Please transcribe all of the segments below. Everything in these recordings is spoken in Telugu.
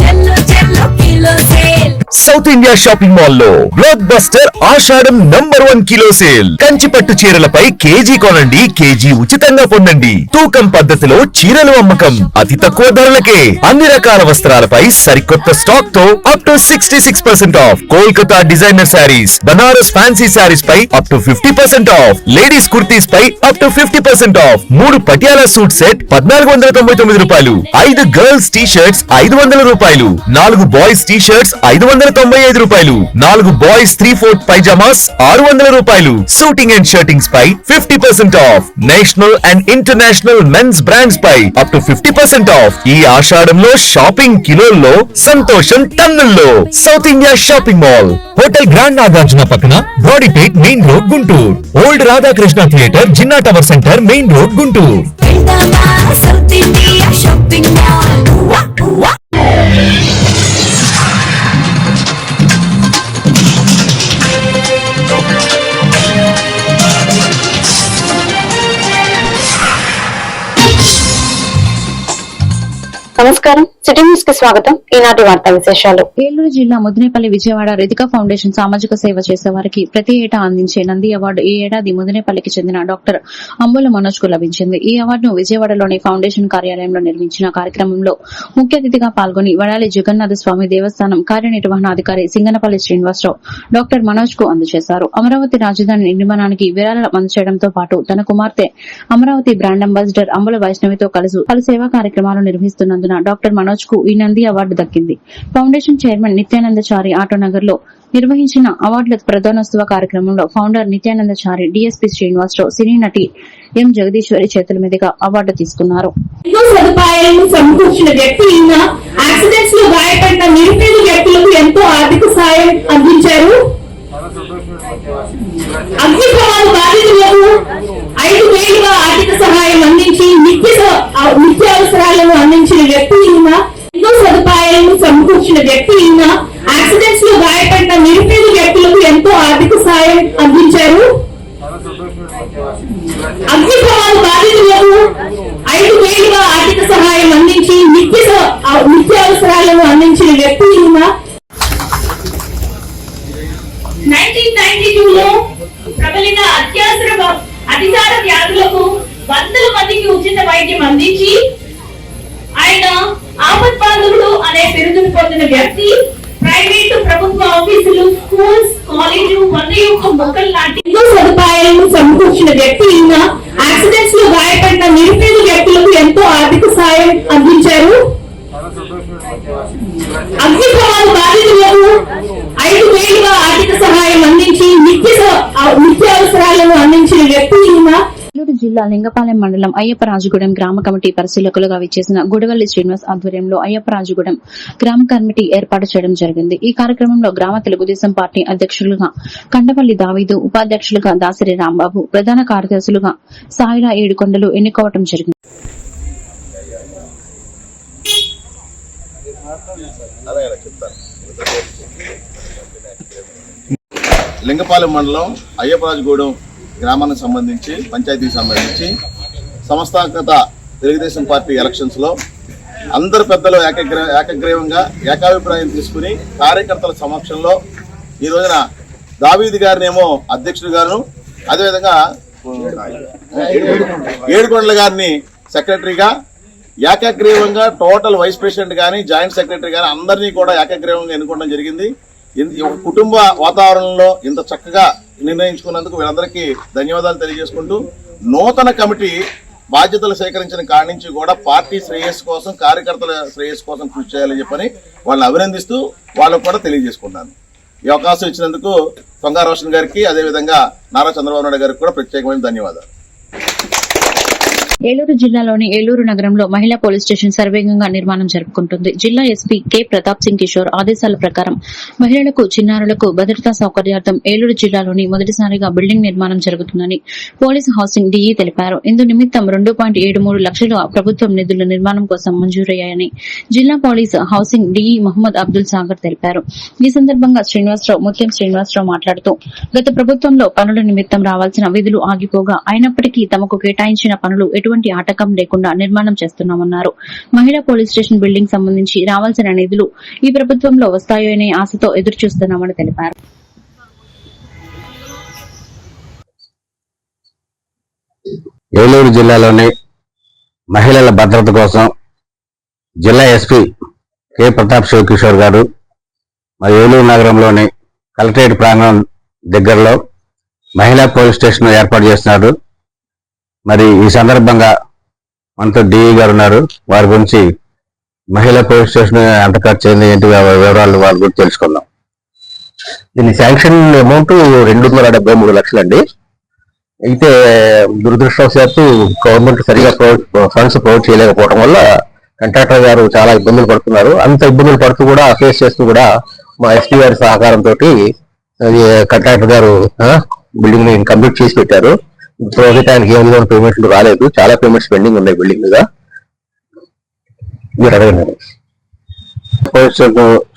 చెల్లు చెల్లు kilo sale south India shopping మాల్లో బ్లాక్ బస్టర్ ఆషాఢం number one kilo sale. Kanchi పట్టు చీరలపై కేజీ కొనండి కేజీ ఉచితంగా పొందండి. తూకం పద్ధతిలో చీరలు అమ్మకం. అతి తక్కువ ధరలకే. అన్ని రకాల వస్త్రాలపై సరికొత్త స్టాక్తో up to sixty six percent off Kolkata designer saris Banaras fancy saris pi up to fifty percent off ladies kurtis pi up to fifty percent off మూడు పటియాలా సూట్ సెట్ పద్నాలుగు వందల తొంభై తొమ్మిది రూపాయలు. ఐదు గర్ల్స్ టీ షర్ట్స్ ఐదు వందల రూపాయలు. నాలుగు బాయ్స్ టీ షర్ట్స్ ఐదు వందల తొంభై ఐదు రూపాయలు. నాలుగు బాయ్స్ త్రీ ఫోర్త్ పైజామాస్ ఆరు వందల రూపాయలు. Suiting and shirtings pi fifty percent off. National and international men's brands pi up to fifty percent off. ఈ ఆషాఢంలో షాపింగ్ కిలోల్లో సంతోషం టన్నుల్లో. South India shopping mall. Hotel grand Nagarjuna పక్కన Brodipet main road Guntur. Old Radhakrishna theatre Jinnah tower centre main road Guntur. నమస్కారం. సిటీ న్యూస్కి స్వాగతం. ఈనాటి వార్తా విశేషాలు. ఏలూరు జిల్లా ముదినేపల్లి విజయవాడ రితిక ఫౌండేషన్ సామాజిక సేవ చేసే వారికి ప్రతి ఏటా అందించే నంది అవార్డు ఈ ఏడాది ముదినేపల్లికి చెందిన డాక్టర్ అంబుల మనోజ్కు లభించింది. ఈ అవార్డును విజయవాడలోని ఫౌండేషన్ కార్యాలయంలో నిర్మించిన కార్యక్రమంలో ముఖ్య అతిథిగా పాల్గొని వడాలి జగన్నాథ స్వామి దేవస్థానం కార్యనిర్వహణాధికారి సింగనపల్లి శ్రీనివాసరావు డాక్టర్ మనోజ్కు అందజేశారు. అమరావతి రాజధాని నిర్మాణానికి విరాళాలు అందజేయడంతో పాటు తన కుమార్తె అమరావతి బ్రాండ్ అంబాసిడర్ అంబుల వైష్ణవితో కలిసి పలు సేవా కార్యక్రమాలు నిర్వహిస్తున్నందున డాక్టర్ మనోజ్కు ఈ నంది అవార్డు దక్కింది. ఫౌండేషన్ చైర్మన్ నిత్యానందచారి ఆటోనగర్లో నిర్వహించిన అవార్డుల ప్రధానోత్సవ కార్యక్రమంలో founder Nityanandachari DSP Srinivasarao cine నటి ఎం జగదీశ్వరి చేతుల మీదుగా అవార్డు తీసుకున్నారు. ఎన్నో సదుపాయాలను సమకూర్చిన వ్యక్తి ఈయన యాక్సిడెంట్స్లో గాయపడిన నిరుపేద వ్యక్తులకు ఎంతో ఆర్థిక సాయం అందించారు. అగ్ని ప్రమాద బాధితులకు ఐదు వేలుగా ఆర్థిక సహాయం అందించి నిత్య నిత్య అవసరాలను అందించిన వ్యక్తి ఈయన. ఎన్నో సదుపాయాలను సమకూర్చిన వ్యక్తి ఈయన. యాక్సిడెంట్స్లో గాయపడిన నిరుపేద వ్యక్తులకు ఎంతో ఆర్థిక సహాయం అందించారు. అగ్ని ప్రమాద బాధితులకు ఐదు వేలుగా ఆర్థిక సహాయం అందించి నిత్య నిత్య అవసరాలను అందించిన వ్యక్తి ఈయన. సమకూర్చిన వ్యక్తి ఈయన. యాక్సిడెంట్స్లో గాయపడిన నిరుపేద వ్యక్తులకు ఎంతో ఆర్థిక సాయం అందించారు. అగ్ని ప్రమాద బాధితులకు ఐదు వేలుగా ఆర్థిక సహాయం అందించి నిత్య నిత్య అవసరాలను అందించిన వ్యక్తి ఈయన. జిల్లా లింగపాలెం మండలం అయ్యప్పరాజుగూడెం గ్రామ కమిటీ పరిశీలకులుగా విచ్చేసిన గుడవల్లి శ్రీనివాస్ ఆధ్వర్యంలో అయ్యప్పరాజుగూడెం గ్రామ కమిటీ ఏర్పాటు చేయడం జరిగింది. ఈ కార్యక్రమంలో గ్రామ తెలుగుదేశం పార్టీ అధ్యక్షులుగా కండపల్లి దావీదు ఉపాధ్యక్షులుగా దాసరి రాంబాబు ప్రధాన కార్యదర్శులుగా సాయిరా ఏడుకొండలు ఎన్నుకోవడం జరిగింది. లింగపాలెం మండలం అయ్యప్పరాజుగూడెం గ్రామానికి సంబంధించి పంచాయతీకి సంబంధించి సంస్థాగత తెలుగుదేశం పార్టీ ఎలక్షన్స్లో అందరు పెద్దలు ఏకగ్ర ఏకగ్రీవంగా ఏకాభిప్రాయం తీసుకుని కార్యకర్తల సమక్షంలో ఈ రోజున దావీది గారినేమో అధ్యక్షుడు గాను అదేవిధంగా ఏడుకొండల గారిని సెక్రటరీగా ఏకగ్రీవంగా టోటల్ వైస్ ప్రెసిడెంట్ కానీ జాయింట్ సెక్రటరీ కానీ అందరినీ కూడా ఏకగ్రీవంగా ఎన్నుకోవడం జరిగింది. ఒక కుటుంబ వాతావరణంలో ఇంత చక్కగా నిర్ణయించుకున్నందుకు వీళ్ళందరికీ ధన్యవాదాలు తెలియజేసుకుంటూ నూతన కమిటీ బాధ్యతలు సేకరించిన కాడి నుంచి కూడా పార్టీ శ్రేయస్సు కోసం కార్యకర్తల శ్రేయస్సు కోసం కృషి చేయాలని చెప్పని వాళ్ళని అభినందిస్తూ వాళ్ళకు కూడా తెలియజేసుకున్నాను ఈ అవకాశం ఇచ్చినందుకు తొంగా రోషన్ గారికి అదేవిధంగా నారా చంద్రబాబు నాయుడు గారికి కూడా ప్రత్యేకమైన ధన్యవాదాలు. ఏలూరు జిల్లాలోని ఏలూరు నగరంలో మహిళా పోలీస్ స్టేషన్ సర్వేగంగా నిర్మాణం జరుపుకుంటుంది. జిల్లా ఎస్పీ కె ప్రతాప్ సింగ్ కిషోర్ ఆదేశాల ప్రకారం మహిళలకు చిన్నారులకు భద్రతా సౌకర్యార్థం ఏలూరు జిల్లాలోని మొదటిసారిగా బిల్డింగ్ నిర్మాణం జరుగుతుందని పోలీస్ హౌసింగ్ డీఈ తెలిపారు. ఇందు నిమిత్తం రెండు పాయింట్ ఏడు మూడు లక్షల ప్రభుత్వం నిధుల నిర్మాణం కోసం మంజూరయ్యాయని జిల్లా police housing DE Mohammed Abdul Sagar తెలిపారు. ఈ సందర్భంగా శ్రీనివాసరావు ముత్యం శ్రీనివాసరావు మాట్లాడుతూ గత ప్రభుత్వంలో పనుల నిమిత్తం రావాల్సిన విధులు ఆగిపోగా అయినప్పటికీ తమకు కేటాయించిన పనులు ఎటువంటి ఎటువంటి ఆటకం లేకుండా నిర్మాణం చేస్తున్నామన్నారు. మహిళా పోలీస్ స్టేషన్ బిల్డింగ్ సంబంధించి రావాల్సిన నిధులు ఈ ప్రభుత్వంలో వస్తాయో అనే ఆశతో ఎదురు చూస్తున్నామని తెలిపారు. ఏలూరు జిల్లాలోని మహిళల భద్రత కోసం జిల్లా ఎస్పీ కె. ప్రతాప్ శివకిషోర్ గారు మరి ఏలూరు నగరంలోని కలెక్టరేట్ ప్రాంగణం దగ్గరలో మహిళా పోలీస్ స్టేషన్ ఏర్పాటు చేస్తున్నారు. మరి ఈ సందర్భంగా మనతో డిఈ గారు ఉన్నారు. వారి గురించి మహిళా పోలీస్ స్టేషన్ ఎంత ఖర్చు అయింది ఏంటి వివరాలు వారి గురించి తెలుసుకుందాం. దీని శాంక్షన్ అమౌంట్ రెండు వందల డెబ్బై మూడు లక్షలు అండి అయితే దురదృష్టవశాత్తు గవర్నమెంట్ సరిగా ఫండ్స్ ప్రొవైడ్ చేయలేకపోవడం వల్ల కంట్రాక్టర్ గారు చాలా ఇబ్బందులు పడుతున్నారు. అంత ఇబ్బందులు పడుతూ కూడా ఫేస్ చేస్తూ కూడా మా ఎస్పీ గారి సహకారంతో కంట్రాక్టర్ గారు బిల్డింగ్ని కంప్లీట్ చేసి పెట్టారు. ప్రస్తుతానికి ఆయనకి ఏ విధమైన పేమెంట్లు రాలేదు. చాలా పేమెంట్స్ పెండింగ్ ఉన్నాయి బిల్డింగ్ మీద. మీరు అడగండి.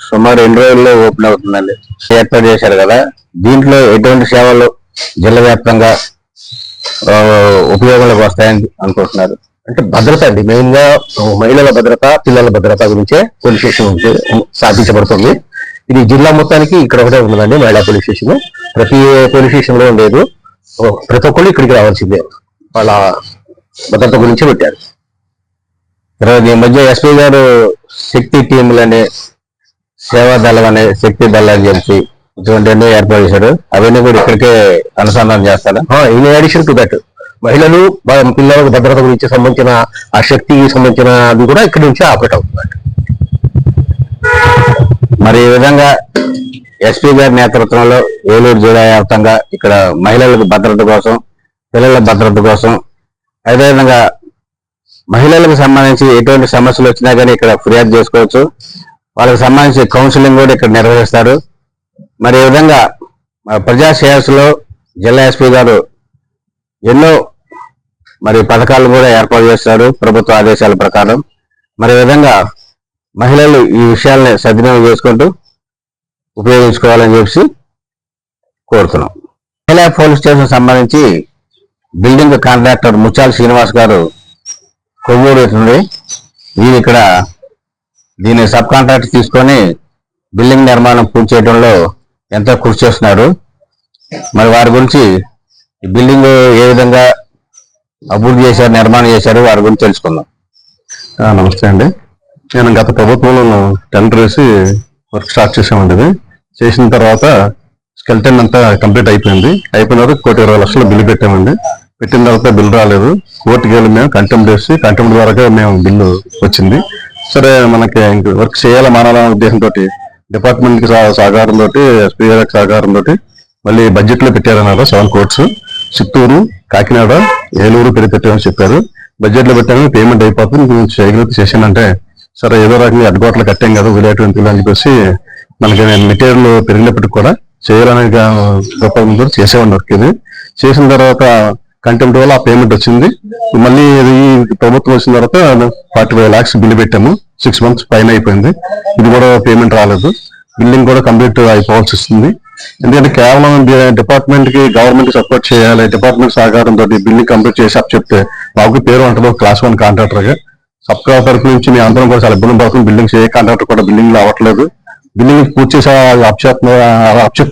సుమారు రెండు రోజుల్లో ఓపెన్ అవుతుందండి. ఏర్పాటు చేశారు కదా. దీంట్లో ఎటువంటి సేవలు జిల్లా వ్యాప్తంగా ఆ, వస్తాయని అనుకుంటున్నారు? అంటే భద్రత అండి. మెయిన్గా మహిళల భద్రత పిల్లల భద్రత గురించే పోలీస్ స్టేషన్ సాధించబడుతుంది స్థాపించబడుతుంది. ఇది జిల్లా మొత్తానికి ఇక్కడ ఒకటే ఉన్నదండి మహిళా పోలీస్ స్టేషన్ ప్రతి పోలీస్ స్టేషన్లో లేదు ప్రతి ఒక్కళ్ళు ఇక్కడికి రావాల్సిందే. వాళ్ళ భద్రత గురించి పెట్టారు. తర్వాత ఈ మధ్య ఎస్పీ గారు శక్తి టీములని సేవా దళం అనే శక్తి దళం అని చెప్పి ఇటువంటి అన్ని ఏర్పాటు చేశారు. అవన్నీ కూడా ఇక్కడికే అనుసంధానం చేస్తారు? ఇన్ అడిషన్ టు దట్ మహిళలు పిల్లలకు భద్రత గురించి సంబంధించిన ఆ శక్తికి సంబంధించిన అది కూడా ఇక్కడి నుంచి ఆపరేట్ అవుతుంది మరి ఈ విధంగా ఎస్పీ గారి నేతృత్వంలో ఏలూరు జిల్లా వ్యాప్తంగా ఇక్కడ మహిళలకు భద్రత కోసం పిల్లల భద్రత కోసం అదేవిధంగా మహిళలకు సంబంధించి ఎటువంటి సమస్యలు వచ్చినా కానీ ఇక్కడ ఫిర్యాదు చేసుకోవచ్చు. వాళ్ళకి సంబంధించి కౌన్సిలింగ్ కూడా ఇక్కడ నిర్వహిస్తారు. మరి ఈ విధంగా ప్రజా శ్రేయస్సులో జిల్లా ఎస్పీ గారు ఎన్నో మరి పథకాలు కూడా ఏర్పాటు చేస్తారు ప్రభుత్వ ఆదేశాల ప్రకారం. మరి ఈ విధంగా మహిళలు ఈ విషయాల్ని సద్వినియోగం చేసుకుంటూ ఉపయోగించుకోవాలని చెప్పి కోరుతున్నాం. మహిళా పోలీస్ స్టేషన్ సంబంధించి బిల్డింగ్ కాంట్రాక్టర్ ముచ్చాల శ్రీనివాస్ గారు కొవ్వూరు నుండి నేను ఇక్కడ దీన్ని సబ్ కాంట్రాక్ట్ తీసుకొని బిల్డింగ్ నిర్మాణం పూర్తి చేయడంలో ఎంతో కృషి చేస్తున్నారు. మరి వారి గురించి ఈ బిల్డింగ్ ఏ విధంగా అభివృద్ధి చేశారు నిర్మాణం చేశారు వారి గురించి తెలుసుకుందాం. నమస్తే అండి. నేను గత ప్రభుత్వంలో టెండర్ వేసి వర్క్ స్టార్ట్ చేసామండి చేసిన తర్వాత స్కెల్టన్ అంతా కంప్లీట్ అయిపోయింది. అయిపోయిన తర్వాత కోటి ఇరవై లక్షలు బిల్లు పెట్టామండి. పెట్టిన తర్వాత బిల్లు రాలేదు. కోర్టుకి వెళ్ళి మేము కంటెంప్ట్ చేసి కంటెంప్ట్ ద్వారా మేము బిల్లు వచ్చింది. సరే మనకి ఇంక వర్క్ చేయాలి మానాలనే ఉద్దేశంతో డిపార్ట్మెంట్కి సహ- సహకారంతో ఎస్పీ సహకారంతో మళ్ళీ బడ్జెట్లో పెట్టారన్నారు సెవెన్ కోర్ట్స్. చిత్తూరు కాకినాడ ఏలూరు పెరిగి పెట్టామని చెప్పారు. బడ్జెట్లో పెట్టామని పెట్టాము పేమెంట్ అయిపోతుంది. చేయగలిగితే చేశానంటే సరే ఏదో రకంగా అడ్డుకోట్లు కట్టాం కదా విలేటువంటి అని చెప్పేసి మనకి మెటీరియల్ పెరిగినప్పటికి కూడా చేయాలనే గొప్ప చేసేవాడిని వర్క్ ఇది. చేసిన తర్వాత కంటెంప్ట్ వల్ల ఆ పేమెంట్ వచ్చింది. మళ్ళీ ఇది ప్రభుత్వం వచ్చిన తర్వాత ఫార్టీ ఫైవ్ లాక్స్ బిల్లు పెట్టాము. సిక్స్ మంత్స్ పైన అయిపోయింది. ఇది కూడా పేమెంట్ రాలేదు. బిల్డింగ్ కూడా కంప్లీట్ అయిపోవాల్సి వస్తుంది. ఎందుకంటే కేవలం డిపార్ట్మెంట్కి గవర్నమెంట్ సపోర్ట్ చేయాలి డిపార్ట్మెంట్ సహకారంతో బిల్డింగ్ కంప్లీట్ చేసి అప్ చెప్తే మాకు పేరు అంటారు క్లాస్ వన్ కాంట్రాక్టర్గా. సబ్ తరఫు నుంచి మీ అందరం కూడా చాలా ఇబ్బంది పడుతుంది బిల్డింగ్ ఏ కాంట్రాక్టర్ కూడా బిల్డింగ్లో అవ్వట్లేదు బిల్డింగ్ పూర్తి చేసి అప్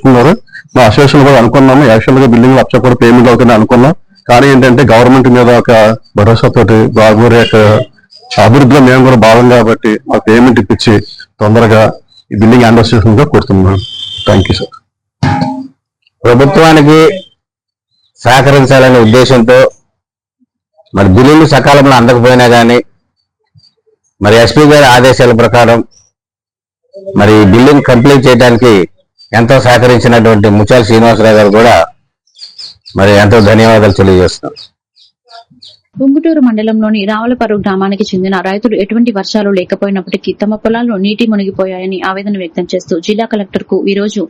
మా అసోసియేషన్ కూడా అనుకున్నాము. యాక్చువల్గా బిల్డింగ్ అప్చెప్ కూడా పేమెంట్ అవుతుంది అనుకున్నాం. కానీ ఏంటంటే గవర్నమెంట్ మీద ఒక భరోసాతోటి బాగోరే యొక్క అభివృద్ధిలో మేము కూడా భాగం కాబట్టి ఆ పేమెంట్ ఇప్పించి తొందరగా ఈ బిల్డింగ్ హ్యాండ్ ఓవర్ కోరుతున్నాం. థ్యాంక్ యూ సార్ ప్రభుత్వానికి సహకరించాలనే ఉద్దేశంతో మరి బిల్లులు సకాలంలో అందకపోయినా కానీ మరి ఎస్పీ గారి ఆదేశాల ప్రకారం మరి ఈ బిల్డింగ్ కంప్లీట్ చేయడానికి ఎంతో సహకరించినటువంటి ముచాల్ శ్రీనివాసరావు గారు కూడా మరి ఎంతో ధన్యవాదాలు తెలియజేస్తున్నాం. ఉంగుటూరు మండలంలోని రావులపరు గ్రామానికి చెందిన రైతులు ఎటువంటి వర్షాలు లేకపోయినప్పటికీ తమ పొలాల్లో నీటి మునిగిపోయాయని ఆవేదన వ్యక్తం చేస్తూ జిల్లా కలెక్టర్కు ఈ రోజు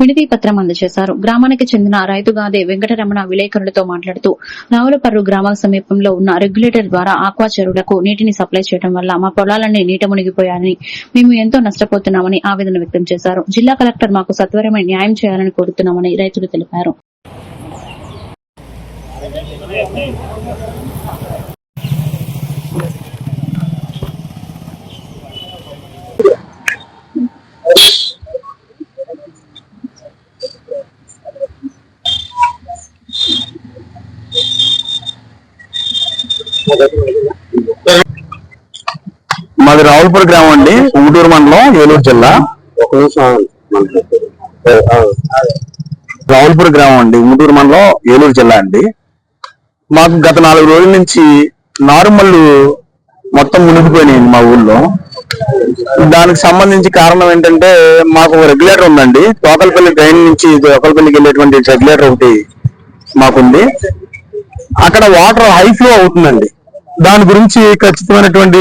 వినతి పత్రం అందజేశారు. గ్రామానికి చెందిన రైతుగాదే వెంకటరమణ విలేకరులతో మాట్లాడుతూ రావులపర్రు గ్రామ సమీపంలో ఉన్న రెగ్యులేటర్ ద్వారా ఆక్వా చెరువులకు నీటిని సప్లై చేయడం వల్ల మా పొలాలన్నీ నీట మునిగిపోయాయని మేము ఎంతో నష్టపోతున్నామని ఆవేదన వ్యక్తం చేశారు. జిల్లా కలెక్టర్ మాకు సత్వరమే న్యాయం చేయాలని కోరుతున్నామని రైతులు తెలిపారు. మాది రావులపూడి గ్రామం అండి. ఉంగటూరు మండలం ఏలూరు జిల్లా. రావులపూడి గ్రామం అండి. ఉంగటూరు మండలం ఏలూరు జిల్లా అండి. మాకు గత నాలుగు రోజుల నుంచి నార్మల్ మొత్తం మునిగిపోయినాయండి మా ఊళ్ళో. దానికి సంబంధించి కారణం ఏంటంటే మాకు రెగ్యులేటర్ ఉందండి. తోకలపల్లి ట్రైన్ నుంచి తోకలపల్లికి వెళ్ళేటువంటి రెగ్యులేటర్ ఒకటి మాకుంది. అక్కడ వాటర్ హై ఫ్లో అవుతుందండి. దాని గురించి ఖచ్చితమైనటువంటి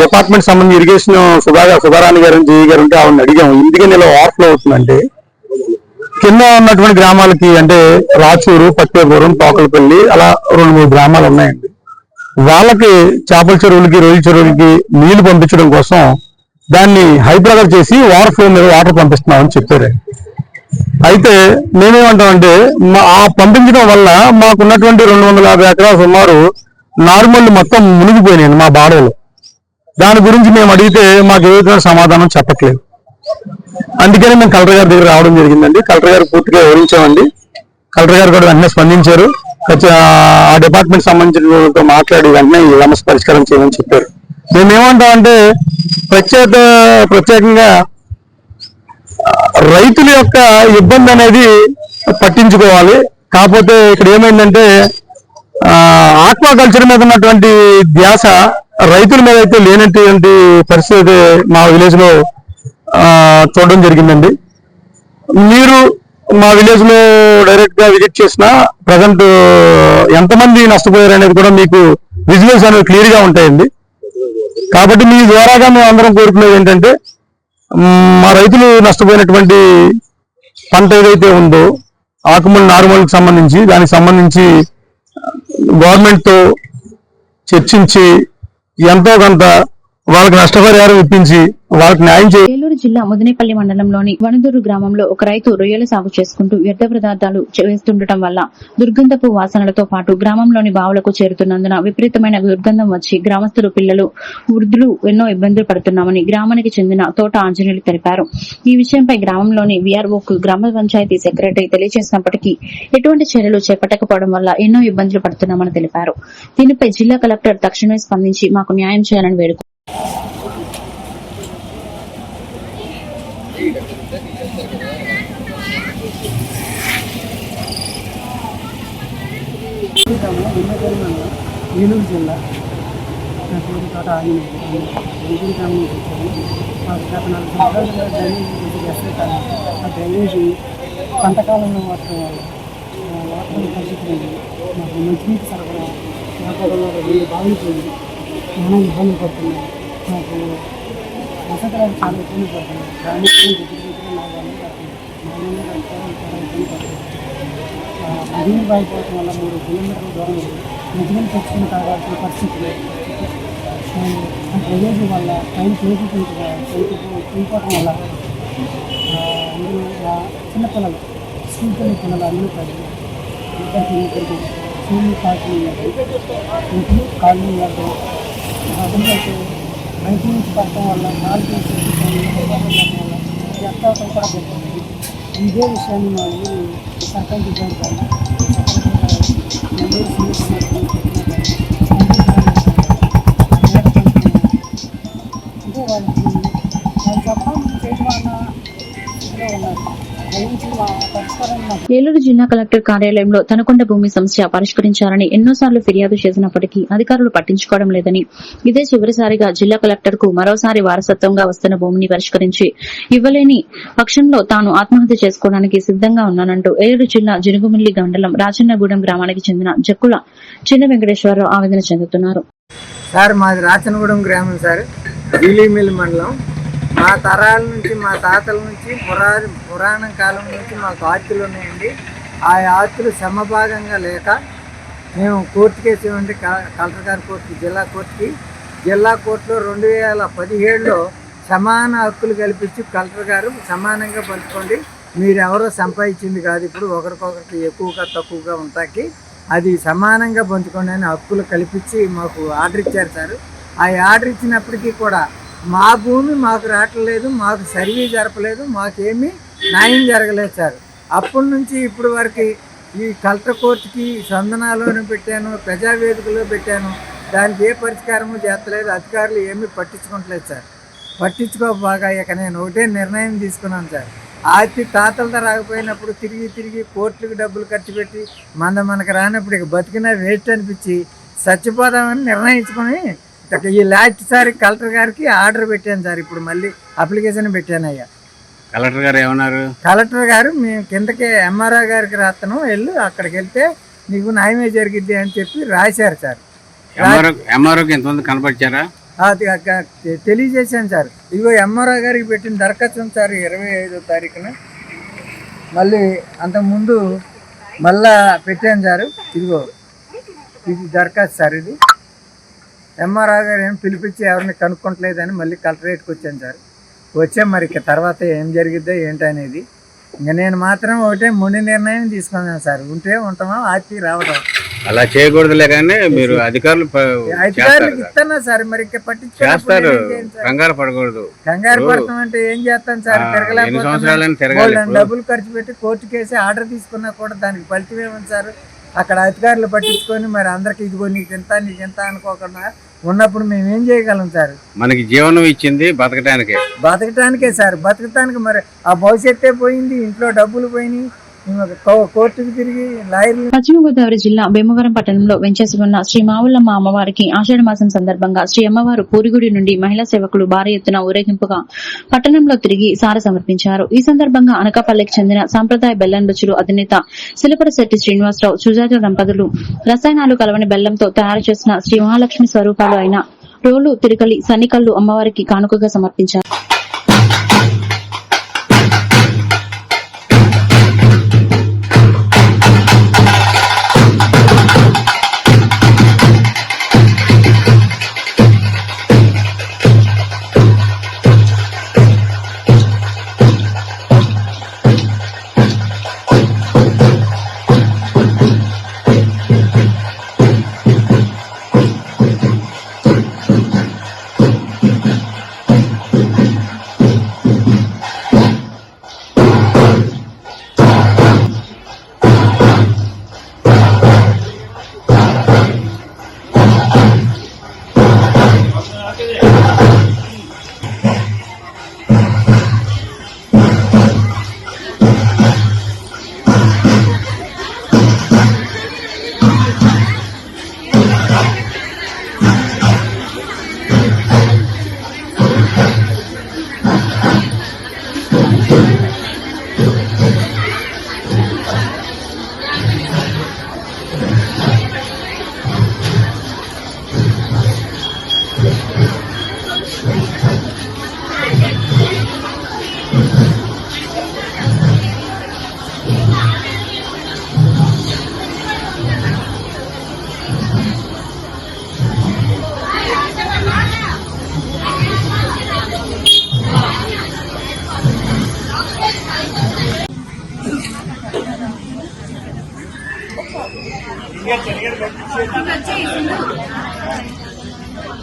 డిపార్ట్మెంట్ సంబంధించి ఇరిగేషన్ సుధాగా సుధారాణి గారు జీ గారు ఉంటే ఆవిడని అడిగాము. ఎందుకని ఇలా ఓవర్ఫ్లో అవుతుందంటే కింద ఉన్నటువంటి గ్రామాలకి అంటే రాచూరు పట్టేపురం తోకలపల్లి అలా రెండు మూడు గ్రామాలు ఉన్నాయండి. వాళ్ళకి చేపల చెరువులకి రొయ్యల చెరువులకి నీళ్ళు పంపించడం కోసం దాన్ని హైబ్రదర్ చేసి వాటర్ ఫ్లో మీద వాటర్ పంపిస్తున్నామని చెప్పారు. అయితే మేమేమంటామంటే మా- ఆ పంపించడం వల్ల మాకున్నటువంటి రెండు వందల యాభై ఎకరాల సుమారు నార్మల్ మొత్తం మునిగిపోయినాయండి మా బాడలో. దాని గురించి మేము అడిగితే మాకు ఏ సమాధానం చెప్పట్లేదు. అందుకని మేము కలెక్టర్ గారి దగ్గర రావడం జరిగిందండి. కలెక్టర్ గారు పూర్తిగా వివరించామండి. కలెక్టర్ గారు కూడా వెంటనే స్పందించారు. ఆ డిపార్ట్మెంట్ సంబంధించిన మాట్లాడి వెంటనే ఈ సమస్య పరిష్కారం చేయమని చెప్పారు. మేమేమంటామంటే ప్రత్యేక ప్రత్యేకంగా రైతుల యొక్క ఇబ్బంది అనేది పట్టించుకోవాలి. కాకపోతే ఇక్కడ ఏమైందంటే ఆక్వాకల్చర్ మీద ఉన్నటువంటి ధ్యాస రైతుల మీద అయితే లేనటువంటి పరిస్థితి మా విలేజ్లో చూడడం జరిగిందండి. మీరు మా విలేజ్లో డైరెక్ట్గా విజిట్ చేసిన ప్రజెంట్ ఎంతమంది నష్టపోయారు అనేది కూడా మీకు విజువల్స్ అనేవి క్లియర్గా ఉంటాయండి. కాబట్టి మీ ద్వారాగా మేము అందరం కోరుకునేది ఏంటంటే మా రైతులు నష్టపోయినటువంటి పంట ఏదైతే ఉందో ఆకుమల్ నారుమల్కి సంబంధించి దానికి సంబంధించి గవర్నమెంట్తో చర్చించి ఎంతో కొంత వాళ్ళకి నష్టపరిహారం ఇప్పించి వాళ్ళకి న్యాయం ఏలూరు జిల్లా ముదినేపల్లి మండలంలోని వనదూరు గ్రామంలో ఒక రైతు రొయ్యల సాగు చేసుకుంటూ వ్యర్థ పదార్థాలు వేస్తుండటం వల్ల దుర్గంధపు వాసనలతో పాటు గ్రామంలోని బావులకు చేరుతున్నందున విపరీతమైన దుర్గంధం వచ్చి గ్రామస్తులు పిల్లలు వృద్ధులు ఎన్నో ఇబ్బందులు పడుతున్నామని గ్రామానికి చెందిన తోట ఆంజనేయులు తెలిపారు. ఈ విషయంపై గ్రామంలోని వీఆర్ఓకు గ్రామ పంచాయతీ సెక్రటరీ తెలియజేసినప్పటికీ ఎటువంటి చర్యలు చేపట్టకపోవడం వల్ల ఎన్నో ఇబ్బందులు పడుతున్నామని తెలిపారు. దీనిపై జిల్లా కలెక్టర్ తక్షణమే స్పందించి మాకు న్యాయం చేయాలని వేడుకు ఏలూరు జిల్లా నా పేరు తోట ఆంజనేయులు ఏలూరు గ్రామం వచ్చాను గత నాలుగు సంవత్సరాలుగా డ్రైనేజ్ చేస్తే ఆ డ్రైనేజీ పంటకాలంలో వాడటం వాటర్ పరిస్థితి మాకు మంచినీటి సరఫరా వ్యాపారంలో రెండు చాలా ఇబ్బంది పడుతున్నాయి మాకు వసతులు చాలా ఇబ్బంది పడుతున్నాయి వల్ల మూడు కిలోమీటర్ల దూరం ఉంది తెచ్చుకుని కావాల్సిన పరిస్థితులు లేదు వల్ల టైం చేతి తీసుకోవడం వల్ల ఆ, చిన్నపిల్లలు స్కూల్ పిల్లల పిల్లలు అందరూ ప్రజలు ఇద్దరికి ఇద్దరికి స్కూల్ కాళ్ళు ఇంట్లో కాళ్ళు ఇవ్వడం బయట నుంచి పడటం వల్ల కాళ్ళు వల్ల ఎక్కడం కూడా జరుగుతుంది ఇదే విషయాన్ని వాళ్ళు సర్పంచ్ గారు కానీ నెల్లూరు సీఎస్ అంటే వాళ్ళకి వాళ్ళు చెప్పడం చేయడం వల్ల ఇదిలో ఉన్నారు ఏలూరు జిల్లా కలెక్టర్ కార్యాలయంలో తనకొండ భూమి సమస్య పరిష్కరించాలని ఎన్నోసార్లు ఫిర్యాదు చేసినప్పటికీ అధికారులు పట్టించుకోవడం లేదని. ఇదే చివరిసారిగా జిల్లా కలెక్టర్కు మరోసారి వారసత్వంగా వస్తున్న భూమిని పరిష్కరించి ఇవ్వలేని పక్షంలో తాను ఆత్మహత్య చేసుకోవడానికి సిద్దంగా ఉన్నానంటూ ఏలూరు జిల్లా జినుగుమిల్లి మండలం రాజన్నగూడెం గ్రామానికి చెందిన జక్కుల చిన్న వెంకటేశ్వరరావు ఆవేదన చెందుతున్నారు. సార్ మాది రాచనగూడెం గ్రామం సార్. మండలం. మా తరాల నుంచి మా తాతల నుంచి పురా పురాణ కాలం నుంచి మాకు ఆస్తులు ఉన్నాయండి. ఆ ఆస్తులు సమభాగంగా లేక మేము కోర్టు కేసు ఇవ్వండి కలెక్టర్ గారి కోర్టుకి జిల్లా కోర్టుకి. జిల్లా కోర్టులో రెండు వేల పదిహేడులో సమాన హక్కులు కల్పించి కలెక్టర్ గారు సమానంగా పంచుకోండి. మీరెవరో సంపాదించింది కాదు ఇప్పుడు ఒకరికొకరికి ఎక్కువగా తక్కువగా ఉంటాకి అది సమానంగా పంచుకోండి అని హక్కులు కల్పించి మాకు ఆర్డర్ ఇచ్చారు సార్. ఆ ఆర్డర్ ఇచ్చినప్పటికీ కూడా మా భూమి మాకు రావట్లేదు మాకు సర్వీ జరపలేదు మాకేమీ న్యాయం జరగలేదు సార్. అప్పటి నుంచి ఇప్పటి వరకు ఈ కలెక్టర్ కోర్టుకి సందనాలోనే పెట్టాను ప్రజావేదికలో పెట్టాను. దానికి ఏ పరిష్కారము చేస్తలేదు అధికారులు ఏమీ పట్టించుకోవట్లేదు సార్. పట్టించుకోబాగా ఇక నేను ఒకటే నిర్ణయం తీసుకున్నాను సార్. ఆస్తి తాతలతో రాకపోయినప్పుడు తిరిగి తిరిగి కోర్టులకు డబ్బులు ఖర్చు పెట్టి మంద మనకు రానప్పుడు ఇక బతికినా వేస్ట్ అనిపించి చచ్చిపోదామని నిర్ణయించుకొని ఈ లాస్ట్ సారి కలెక్టర్ గారికి ఆర్డర్ పెట్టాను సార్ ఇప్పుడు మళ్ళీ అప్లికేషన్ పెట్టాను అయ్యా. కలెక్టర్ గారు ఏమన్నారు? కలెక్టర్ గారు మేము కిందకి ఎంఆర్ఓ గారికి రాస్తాను వెళ్ళు అక్కడికి వెళ్తే నీకు న్యాయమే జరిగిద్ది అని చెప్పి రాశారు సార్. ఎంఆర్ఓ ఎంఆర్ఓకి ఎంతమంది కనపరిచారా? అది తెలియజేశాను సార్. ఇదిగో ఎంఆర్ఓ గారికి పెట్టిన దరఖాస్తు ఉంది సార్ ఇరవై ఐదో తారీఖున. మళ్ళీ అంతకుముందు మళ్ళా పెట్టాను సార్. ఇదిగో ఇది దరఖాస్తు సార్ ఇది. ఎంఆర్ఓ గారు ఏం పిలిపించి ఎవరిని కనుక్కోవట్లేదని మళ్ళీ కలెక్టరేట్కి వచ్చాను సార్. వచ్చాం మరి ఇక తర్వాత ఏం జరిగిద్దో ఏంటనేది ఇంకా నేను మాత్రం ఒకటే మొండి నిర్ణయం తీసుకున్నాను సార్. ఉంటే ఉంటామా ఆర్టీ రావడం అలా చేయకూడదులే కానీ మీరు అధికారులు అధికారులకు ఇస్తున్నా సార్ మరి చేస్తారు? కంగారు పడకూడదు. కంగారు పడతాం అంటే ఏం చేస్తాం సార్? ఆ, తిరగలేకపోతున్నాం. ఎన్ని సంవత్సరాలైనా తిరగాలి బోల్డెన్ ఇప్పుడు. డబ్బులు ఖర్చు పెట్టి కోర్టు కేసి ఆర్డర్ తీసుకున్నా కూడా దానికి ఫలితం ఏమని సార్? అక్కడ అధికారులు పట్టించుకొని మరి అందరికి ఇదిగో నీకు ఎంత నీకు ఎంత అనుకోకుండా ఉన్నప్పుడు మేము ఏం చేయగలం సార్? మనకి జీవనం ఇచ్చింది బతకటానికే. బతకటానికే సార్. బతకటానికి మరి ఆ భవిష్యత్తే పోయింది ఇంట్లో డబ్బులు పోయినాయి. పశ్చిమ గోదావరి జిల్లా భీమవరం పట్టణంలో వెంచేసి ఉన్న శ్రీ మావులమ్మ అమ్మవారికి ఆషాఢ మాసం సందర్భంగా శ్రీ అమ్మవారు పూరిగుడి నుండి మహిళా సేవకులు భారీ ఎత్తున ఊరేగింపుగా పట్టణంలో తిరిగి సార సమర్పించారు. ఈ సందర్భంగా అనకాపల్లికి చెందిన సాంప్రదాయ బెల్లం రుచులు అధినేత శిలపరశెట్టి శ్రీనివాసరావు సుజాత దంపతులు రసాయనాలు కలవని బెల్లంతో తయారు చేసిన శ్రీ మహాలక్ష్మి స్వరూపాలు అయిన రోలు తిరుకలి సన్నికల్లు అమ్మవారికి కానుకగా సమర్పించారు.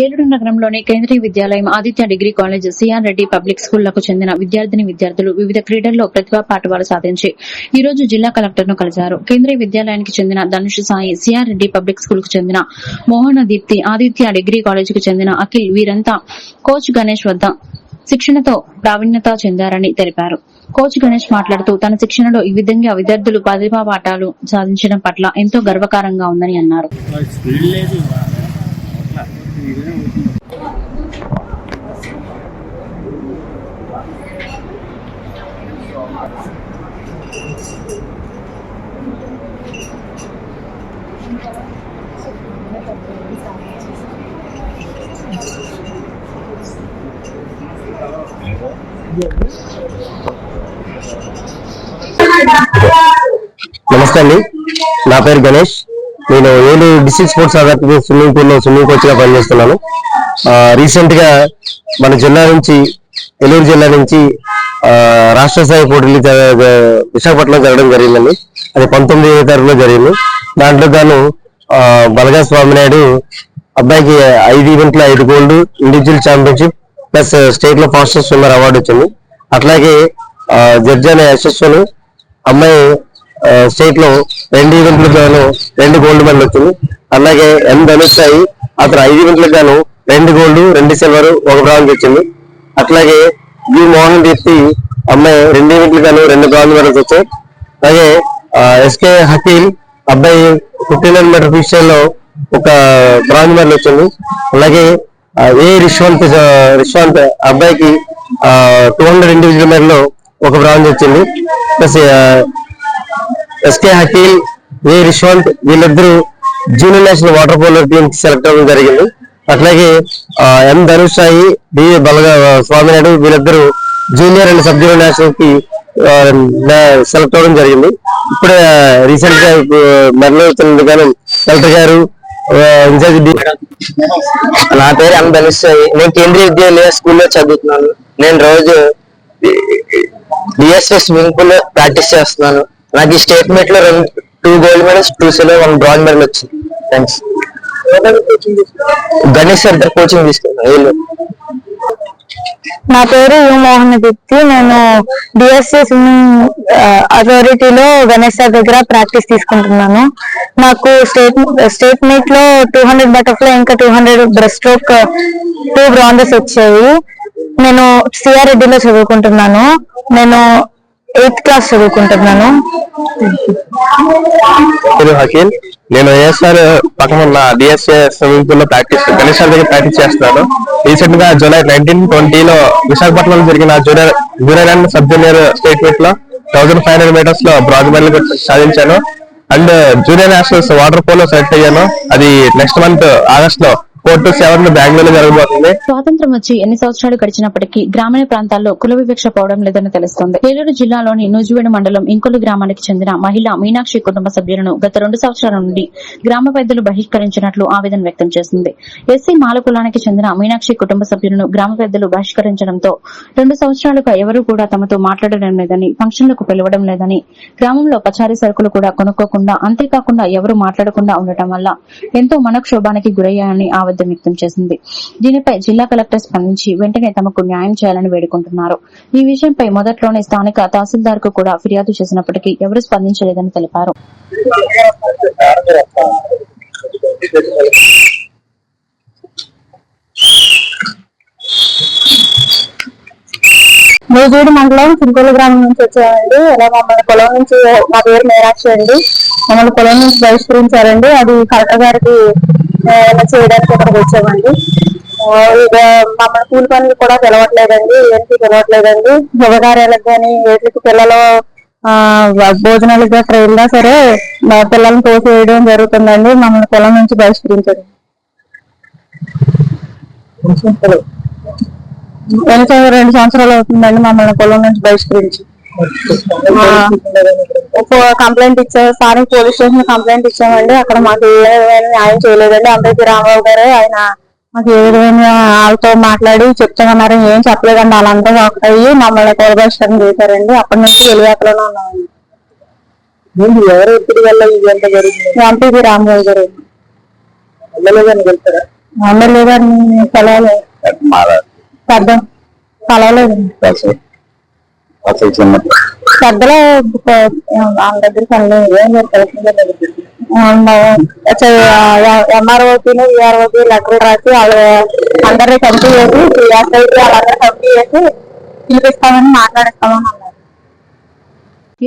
ఏలూరు నగరంలోని Kendriya Vidyalayam Aditya degree college CR Reddy public స్కూళ్ళకు చెందిన విద్యార్థిని విద్యార్థులు వివిధ క్రీడల్లో ప్రతిభా పాఠవాలు సాధించి ఈ రోజు జిల్లా కలెక్టర్ను కలిశారు. కేంద్రీయ విద్యాలయానికి చెందిన ధనుష్ సాయి సిఆర్ రెడ్డి పబ్లిక్ స్కూల్కు చెందిన మోహన దీప్తి ఆదిత్య డిగ్రీ కాలేజీకి చెందిన అఖిల్ వీరంతా కోచ్ గణేష్ వద్ద శిక్షణతో ప్రావీణ్యత చెందారని తెలిపారు. కోచ్ గణేష్ మాట్లాడుతూ తన శిక్షణలో ఈ విధంగా విద్యార్థులు ప్రతిభా పాఠాలు సాధించడం పట్ల ఎంతో గర్వకారంగా ఉందని అన్నారు. నమస్తే అండి. నా పేరు గణేష్. నేను Eluru district sports authority swimming పూల్లో స్విమ్మింగ్ కోచ్గా పనిచేస్తున్నాను. రీసెంట్గా మన జిల్లా నుంచి ఏలూరు జిల్లా నుంచి రాష్ట్ర స్థాయి పోటీలు విశాఖపట్నం జరగడం జరిగిందండి. అది పంతొమ్మిది తారీఖులో జరిగింది. దాంట్లో గాను బలగా స్వామినాయుడు అబ్బాయికి ఐదు ఈవెంట్లు ఐదు గోల్డ్ ఇండివిజువల్ ఛాంపియన్షిప్ ప్లస్ స్టేట్లో ఫాస్టెస్ట్ స్విమ్మర్ అవార్డు వచ్చింది. అట్లాగే జడ్జి అనే యశస్సును అమ్మాయి స్టేట్లో రెండు ఈవెంట్లకు గాను రెండు గోల్డ్ మెడల్ వచ్చింది. అలాగే ఎం ధనుష్ సాయి అతను ఐదు ఈవెంట్లకు గాను రెండు గోల్డ్ రెండు సిల్వర్ ఒక బ్రాంజ్ వచ్చింది అట్లాగే బి మోహన్ దీప్తి అమ్మాయి రెండు ఈవెంట్లకు గాను రెండు బ్రాంజ్ మెడల్స్ వచ్చాయి. అలాగే ఎస్కే హకీల్ అబ్బాయి ఫిఫ్టీన్ హండ్రెడ్ మీటర్లో ఒక బ్రాంజ్ మెడల్ వచ్చింది. అలాగే ఏ రిశ్వంత్ ఆ, అబ్బాయికి టూ హండ్రెడ్ ఇండివిజువల్ మెడల్లో ఒక బ్రాంజ్ వచ్చింది plus SK Hakeel A Rishwanth వీళ్ళిద్దరూ జూనియర్ నేషనల్ వాటర్ పోలో టీమ్కి సెలెక్ట్ అవ్వడం జరిగింది. అట్లాగే ఎం ధనుష్ సాయి డి బలగా స్వామినాయుడు వీళ్ళిద్దరూ జూనియర్ అండ్ సబ్ జూనియర్ నేషనల్కి సెలెక్ట్ అవ్వడం జరిగింది. ఇప్పుడే రీసెంట్గా మరణవుతుంది కానీ కలెక్టర్ గారు ఇన్ఛార్జ్ నా పేరు ఎం ధనుష్ సాయి నేను కేంద్రీయ విద్యాలయ స్కూల్లో చదువుతున్నాను. నేను రోజు బిఎస్ఎస్ స్విమ్మింగ్ పూల్ ప్రాక్టీస్ చేస్తున్నాను. నాకు ఈ స్టేట్ మీట్లో రెండు two gold medals two silver one bronze medal వచ్చింది. థ్యాంక్స్ గణేష్ సెంటర్ కోచింగ్ తీసుకున్నాను వీళ్ళు నా పేరు యు మోహన్ దీప్తి. నేను డిఎస్సి స్విమ్మింగ్ అథారిటీలో గణేష్ సార్ దగ్గర ప్రాక్టీస్ తీసుకుంటున్నాను. నాకు స్టేట్ స్టేట్ మీట్లో టూ హండ్రెడ్ బటర్ఫ్లై ఇంకా two hundred breaststroke two bronzes వచ్చాయి. నేను సిఆర్ రెడ్డిలో చదువుకుంటున్నాను. నేను ఎయిత్ క్లాస్ చదువుకుంటున్నాను. హకీల్ నేను ఏఎస్ఆర్ పక్కన ఉన్న డిఎస్ఏ స్విమ్మింగ్ పూల్లో ప్రాక్టీస్ గణేష్ దగ్గర ప్రాక్టీస్ చేస్తున్నాను. రీసెంట్గా జూలై నైన్టీన్ ట్వంటీలో విశాఖపట్నంలో జరిగిన junior junior and sub junior state మీట్లో థౌసండ్ ఫైవ్ హండ్రెడ్ మీటర్స్లో బ్రాంజ్ మెడల్ సాధించాను. అండ్ జూనియర్ నేషనల్స్ వాటర్ పోల్లో సెలెక్ట్ అయ్యాను. అది నెక్స్ట్ మంత్ ఆగస్ట్లో ఫోర్ టు సెవెన్ బెంగళూరులో జరగబోతుంది. స్వాతంత్రం వచ్చి ఎన్ని సంవత్సరాలు గడిచినప్పటికీ గ్రామీణ ప్రాంతాల్లో కుల వివక్ష పోవడం లేదని తెలుస్తోంది. ఏలూరు జిల్లాలోని నూజివీడు మండలం ఇంకొల్లు గ్రామానికి చెందిన మహిళ మీనాక్షి కుటుంబ సభ్యులను గత రెండు సంవత్సరాల నుండి గ్రామ పెద్దలు బహిష్కరించినట్లు ఆవేదన వ్యక్తం చేసింది. ఎస్సీ మాల కులానికి చెందిన మీనాక్షి కుటుంబ సభ్యులను గ్రామ పెద్దలు బహిష్కరించడంతో రెండు సంవత్సరాలుగా ఎవరూ కూడా తమతో మాట్లాడడం లేదని ఫంక్షన్లకు పిలవడం లేదని గ్రామంలో పచారీ సరుకులు కూడా కొనుక్కోకుండా అంతేకాకుండా ఎవరూ మాట్లాడకుండా ఉండటం వల్ల ఎంతో మనక్షోభానికి గురయ్యాయని ఆవేదన వ్యక్తం చేసింది. దీనిపై జిల్లా కలెక్టర్ స్పందించి వెంటనే తమకు న్యాయం చేయాలని వేడుకుంటున్నారు. ఈ విషయంపై మొదట్లోనే స్థానిక తహసీల్దార్కు కూడా ఫిర్యాదు చేసినప్పటికీ ఎవరు స్పందించలేదని తెలిపారు. నూజివీడు మండలం సింకోలు గ్రామం నుంచి వచ్చామండి. అలా మమ్మల్ని పొలం నుంచి మా పేరు మీనాక్షి అండి. మమ్మల్ని పొలం నుంచి బహిష్కరించారండి. అది కలెక్టర్ గారికి చేయడానికి ఇక్కడికి వచ్చామండి. మమ్మల్ని కూలి పనులు కూడా పిలవట్లేదండి ఏంటి పిలవట్లేదండి శుభకార్యాలకు కానీ వేటికి పిల్లలు ఆ భోజనాలకు వెళ్ళినా సరే మా పిల్లల్ని తోసేయడం జరుగుతుందండి. మమ్మల్ని పొలం నుంచి బహిష్కరించారు సంవత్సరాలు రెండు సంవత్సరాలు అవుతుందండి మమ్మల్ని పొలం నుంచి బహిష్కరించి. కంప్లైంట్ ఇచ్చా స్థానిక పోలీస్ స్టేషన్ కంప్లైంట్ ఇచ్చామండి. అక్కడ మాకు ఏ విధమైన న్యాయం చేయలేదండి. అంబేద్కర్ రామారావు గారు ఆయన మాకు ఏ విధమైన వాళ్ళతో మాట్లాడి చెప్తామన్నారు ఏం చెప్పలేదండి. వాళ్ళంతా ఒకటయ్యి మమ్మల్ని కుల బహిష్కరణ చేశారండి. అప్పటి నుంచి వెలియాకలోనే ఉన్నామండి. ఎంపీపీ రామరావు గారు. ఎమ్మెల్యే గారిని కలవాలి పెద్ద కలవలేదు పెద్దలో వాళ్ళ దగ్గరికి లెటర్ రాసి వాళ్ళు అందరినీ కంపీ చేసి వాళ్ళందరూ కంపీ చేసి పిలిపిస్తామని మాట్లాడిస్తామని అన్నారు.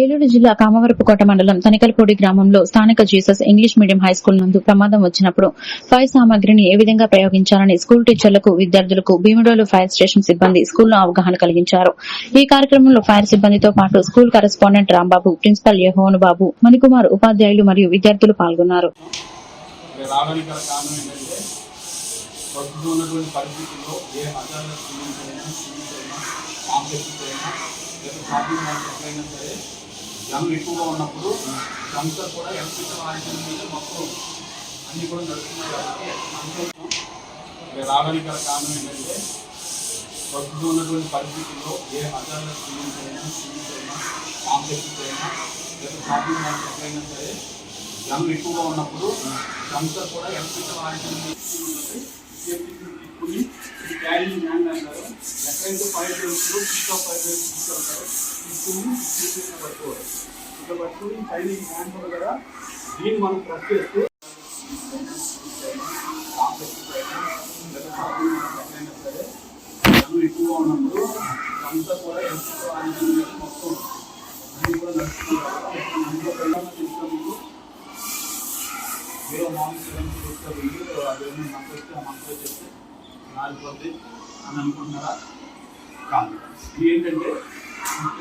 ఏలూరు జిల్లా కామవరపుకోట మండలం తనికలపూడి గ్రామంలో స్థానిక Jesus English medium high school నందు ప్రమాదం వచ్చినప్పుడు ఫైర్ సామాగ్రిని ఏ విధంగా ప్రయోగించాలని స్కూల్ టీచర్లకు విద్యార్థులకు భీమడోలు ఫైర్ స్టేషన్ సిబ్బంది స్కూల్లో అవగాహన కలిగించారు. ఈ కార్యక్రమంలో ఫైర్ సిబ్బందితో పాటు school correspondent Rambabu principal Yahonu Babu Manikumar ఉపాధ్యాయులు మరియు విద్యార్థులు పాల్గొన్నారు. పరిస్థితుల్లో ఏ కాంప్లెక్స్ అయినా లేదా సరే జనం ఎక్కువగా ఉన్నప్పుడు సంస్థ కూడా ఎలక్ట్రికల్ ఆడిషన్ మీద మొత్తం అన్నీ కూడా నడుస్తున్నాయి కాబట్టి సంతోషం రావడానికి గల కారణం ఏంటంటే ప్రస్తుతం ఉన్నటువంటి పరిస్థితుల్లో ఏ హజార్ల స్టూడెంట్స్ అయినా స్టూడెంట్స్ అయినా కాంప్లెక్స్ అయినా లేదా షాపింగ్ మాల్స్ ఎక్కడైనా సరే జనం ఎక్కువగా ఉన్నప్పుడు సంస్థ కూడా ఎలక్ట్రికల్ ఆడిషన్ మీద తీసుకుని ఇది క్యారింగ్ మ్యాన్ అంటారు. ఎక్కడైతే ఫైవ్ చేస్తారు స్విచ్ ఆఫ్ ఫైర్ చేసి తీసుకెళ్తారు తీసుకుని తీసుకుని పట్టుకోవాలి ఇట్లా పట్టుకుని పైన ఈ మ్యాన్ కూడా కదా దీన్ని మనం ప్రెస్ చేస్తే ఎక్కువగా ఉన్నప్పుడు అంతా కూడా ఎక్కువ మొత్తం అన్ని కూడా నడుస్తున్నారు అందులో పిల్లలు తీసుకున్నప్పుడు చూస్తారు అదేమో మనకొస్తే మారిపోద్ది అని అనుకుంటున్నారా? కాదు. ఇది ఏంటంటే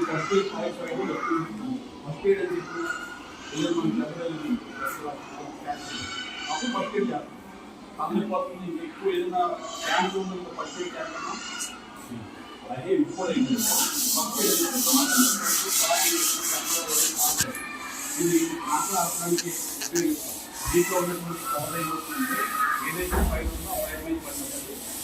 first aid five five first aid అని చెప్పి పిల్లలు మన దగ్గర అప్పుడు ఫస్ట్ ఎయిడ్ చేస్తాం అందులో పోతుంది. ఎక్కువ ఏదైనా క్యాంప్ ఉందో ఫస్ట్ ఎయిడ్ చేస్తామా అదే ఇప్పుడు ఫస్ట్ ఎయిడ్ ఇది మాట్లాడడానికి ఉపయోగిస్తాం దీంట్లో ఉన్నటువంటి కవర్ ఏమవుతుందంటే ఏదైతే ఫైవ్ ఉందో ఆ ఫైవ్ మైల్ పడినట్టు అందులో ఉన్నటువంటి జీవి